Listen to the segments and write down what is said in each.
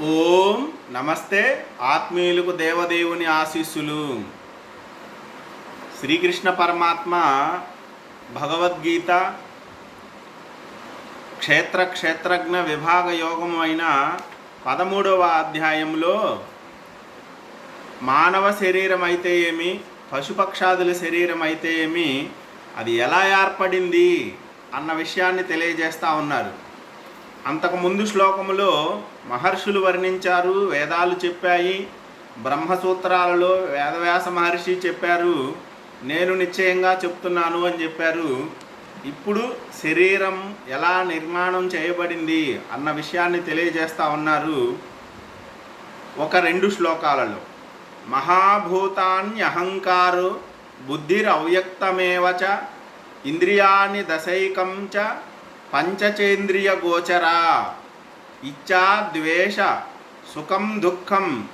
ఓం నమస్తే ఆత్మీయులకు దేవదేవుని ఆశీస్సులు. శ్రీకృష్ణ పరమాత్మ భగవద్గీత క్షేత్ర క్షేత్రజ్ఞ విభాగ యోగం అయిన పదమూడవ అధ్యాయంలో మానవ శరీరం అయితే ఏమి? పశుపక్షాదుల శరీరం అయితే ఏమి? అది ఎలా ఏర్పడింది? అన్న విషయాన్ని తెలియజేస్తూ ఉన్నారు. అంతకుముందు శ్లోకములో మహర్షులు వర్ణించారు వేదాలు చెప్పాయి బ్రహ్మసూత్రాలలో వేదవ్యాస మహర్షి చెప్పారు నేను నిశ్చయంగా చెప్తున్నాను అని చెప్పారు. ఇప్పుడు శరీరం ఎలా నిర్మాణం చేయబడింది అన్న విషయాన్ని తెలియజేస్తా ఉన్నారు ఒక రెండు శ్లోకాలలో. మహాభూతాన్యహంకారు బుద్ధిరవ్యక్తమేవ ఇంద్రియాన్ని దశైకం చ పంచచేంద్రియ గోచరా ఇచ్చా ద్వేష సుఖం దుఃఖం.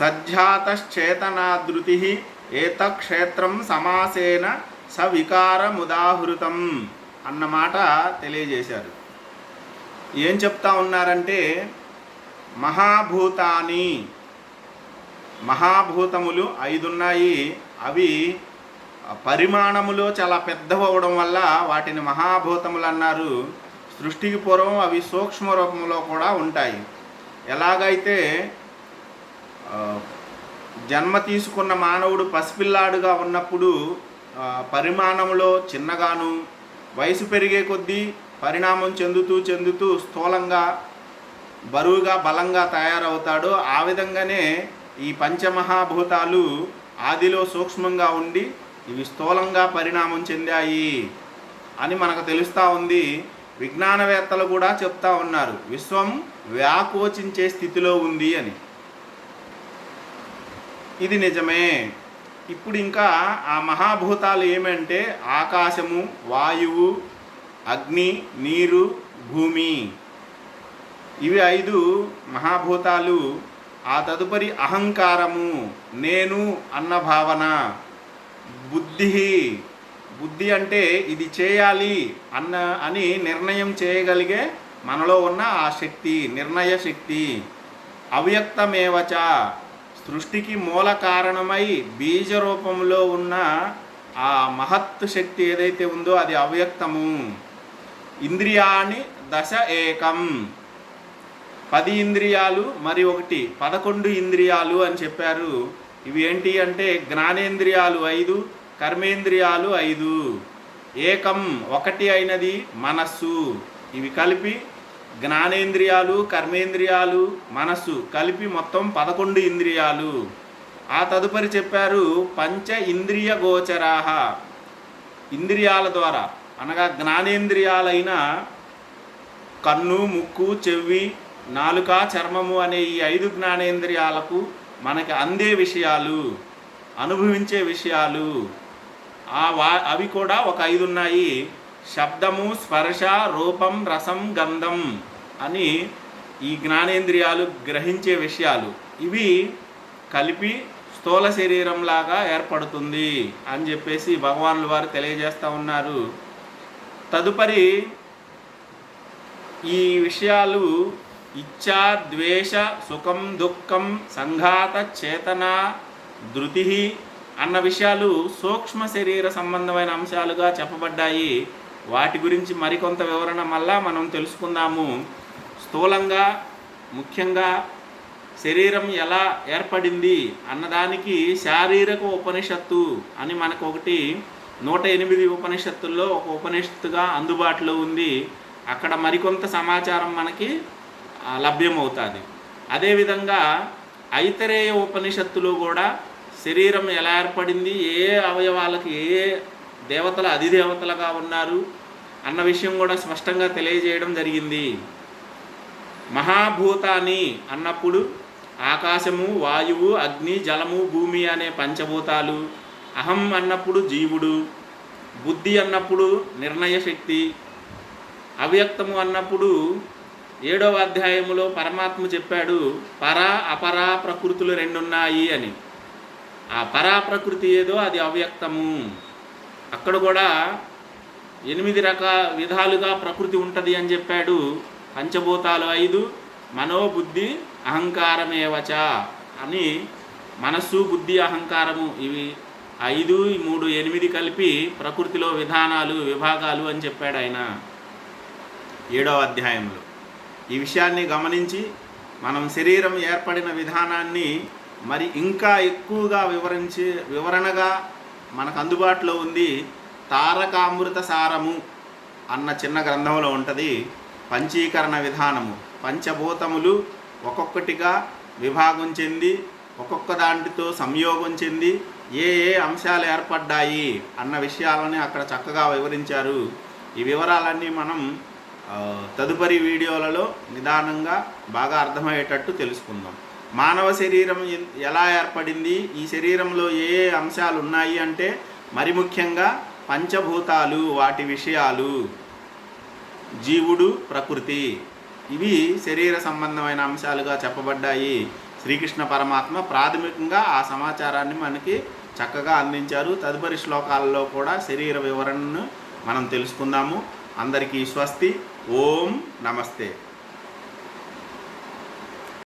సజ్జాతశ్చేతనాదృతి ఏతక్షేత్రం సమాసేన సవికారముదాహృతం అన్నమాట తెలియజేశారు. ఏం చెప్తా ఉన్నారంటే మహాభూతాని మహాభూతములు ఐదున్నాయి. అవి పరిమాణములో చాలా పెద్దవవడం వల్ల వాటిని మహాభూతములు అన్నారు. సృష్టికి పూర్వం అవి సూక్ష్మ రూపంలో కూడా ఉంటాయి. ఎలాగైతే జన్మ తీసుకున్న మానవుడు పసిపిల్లాడుగా ఉన్నప్పుడు పరిమాణంలో చిన్నగాను వయసు పెరిగే కొద్దీ పరిణామం చెందుతూ చెందుతూ స్థూలంగా బరువుగా బలంగా తయారవుతాడో ఆ విధంగానే ఈ పంచమహాభూతాలు ఆదిలో సూక్ష్మంగా ఉండి ఇవి స్థూలంగా పరిణామం చెందాయి అని మనకు తెలుస్తూ ఉంది. విజ్ఞానవేత్తలు కూడా చెప్తా ఉన్నారు. విశ్వం వ్యాకోచించే స్థితిలో ఉంది అని. ఇది నిజమే. ఇప్పుడు ఇంకా ఆ మహాభూతాలు ఏమంటే ఆకాశము వాయువు అగ్ని నీరు భూమి. ఇవి ఐదు మహాభూతాలు. ఆ తదుపరి అహంకారము నేను అన్న భావన. బుద్ధి. బుద్ధి అంటే ఇది చేయాలి అన్న అని నిర్ణయం చేయగలిగే మనలో ఉన్న ఆ శక్తి నిర్ణయ శక్తి. అవ్యక్తమేవచ? సృష్టికి మూల కారణమై బీజ రూపంలో ఉన్న ఆ మహత్ శక్తి ఏదైతే ఉందో అది అవ్యక్తము. ఇంద్రియాణి దశ ఏకం. పది ఇంద్రియాలు మరి ఒకటి పదకొండు ఇంద్రియాలు అని చెప్పారు. ఇవి ఏంటి అంటే జ్ఞానేంద్రియాలు ఐదు కర్మేంద్రియాలు ఐదు. ఏకం ఒకటి అయినది మనస్సు. ఇవి కలిపి జ్ఞానేంద్రియాలు కర్మేంద్రియాలు మనస్సు కలిపి మొత్తం పదకొండు ఇంద్రియాలు. ఆ తదుపరి చెప్పారు పంచ ఇంద్రియ గోచరాహ. ఇంద్రియాల ద్వారా అనగా జ్ఞానేంద్రియాలైన కన్ను ముక్కు చెవి నాలుక చర్మము అనే ఈ ఐదు జ్ఞానేంద్రియాలకు మనకి అందే విషయాలు అనుభవించే విషయాలు. ఆ వా అవి కూడా ఒక ఐదు ఉన్నాయి. శబ్దము స్పర్శ రూపం రసం గంధం అని ఈ జ్ఞానేంద్రియాలు గ్రహించే విషయాలు. ఇవి కలిపి స్థూల శరీరంలాగా ఏర్పడుతుంది అని చెప్పేసి భగవానుల వారు తెలియజేస్తూ ఉన్నారు. తదుపరి ఈ విషయాలు ఇచ్చా ద్వేష సుఖం దుఃఖం సంఘాత చేతన ధృతి అన్న విషయాలు సూక్ష్మ శరీర సంబంధమైన అంశాలుగా చెప్పబడ్డాయి. వాటి గురించి మరికొంత వివరణ మళ్ళా మనం తెలుసుకుందాము. స్థూలంగా ముఖ్యంగా శరీరం ఎలా ఏర్పడింది అన్నదానికి శారీరక ఉపనిషత్తు అని మనకు ఒకటి నూట ఎనిమిది ఉపనిషత్తుల్లో ఒక ఉపనిషత్తుగా అందుబాటులో ఉంది. అక్కడ మరికొంత సమాచారం మనకి లభ్యమవుతుంది. అదేవిధంగా ఐతరేయ ఉపనిషత్తులో కూడా శరీరం ఎలా ఏర్పడింది ఏ అవయవాలకు ఏ దేవతలు అధిదేవతలుగా ఉన్నారు అన్న విషయం కూడా స్పష్టంగా తెలియజేయడం జరిగింది. మహాభూతాన్ని అన్నప్పుడు ఆకాశము వాయువు అగ్ని జలము భూమి అనే పంచభూతాలు అహం అన్నప్పుడు జీవుడు బుద్ధి అన్నప్పుడు నిర్ణయ శక్తి అవ్యక్తము అన్నప్పుడు ఏడవ అధ్యాయంలో పరమాత్మ చెప్పాడు పరా అపరా ప్రకృతులు రెండున్నాయి అని. ఆ పరా ప్రకృతి ఏదో అది అవ్యక్తము. అక్కడ కూడా ఎనిమిది రక విధాలుగా ప్రకృతి ఉంటుంది అని చెప్పాడు. పంచభూతాలు ఐదు మనోబుద్ధి అహంకారమేవచ అని మనస్సు బుద్ధి అహంకారము ఇవి ఐదు మూడు ఎనిమిది కలిపి ప్రకృతిలో విధానాలు విభాగాలు అని చెప్పాడు ఆయన. ఏడవ అధ్యాయంలో ఈ విషయాన్ని గమనించి మనం శరీరం ఏర్పడిన విధానాన్ని మరి ఇంకా ఎక్కువగా వివరించి వివరణగా మనకు అందుబాటులో ఉంది తారకామృత సారము అన్న చిన్న గ్రంథంలో ఉంటుంది. పంచీకరణ విధానము. పంచభూతములు ఒక్కొక్కటిగా విభాగం చెంది ఒక్కొక్క దాంటితో సంయోగం చెంది ఏ ఏ అంశాలు ఏర్పడ్డాయి అన్న విషయాలని అక్కడ చక్కగా వివరించారు. ఈ వివరాలన్నీ మనం తదుపరి వీడియోలలో నిదానంగా బాగా అర్థమయ్యేటట్టు తెలుసుకుందాం. మానవ శరీరం ఎలా ఏర్పడింది? ఈ శరీరంలో ఏ ఏ అంశాలు ఉన్నాయి అంటే మరి ముఖ్యంగా పంచభూతాలు వాటి విషయాలు జీవుడు ప్రకృతి ఇవి శరీర సంబంధమైన అంశాలుగా చెప్పబడ్డాయి. శ్రీకృష్ణ పరమాత్మ ప్రాథమికంగా ఆ సమాచారాన్ని మనకి చక్కగా అందించారు. తదుపరి శ్లోకాలలో కూడా శరీర వివరణను మనం తెలుసుకుందాము. అందరికీ స్వస్తి. ఓం నమస్తే.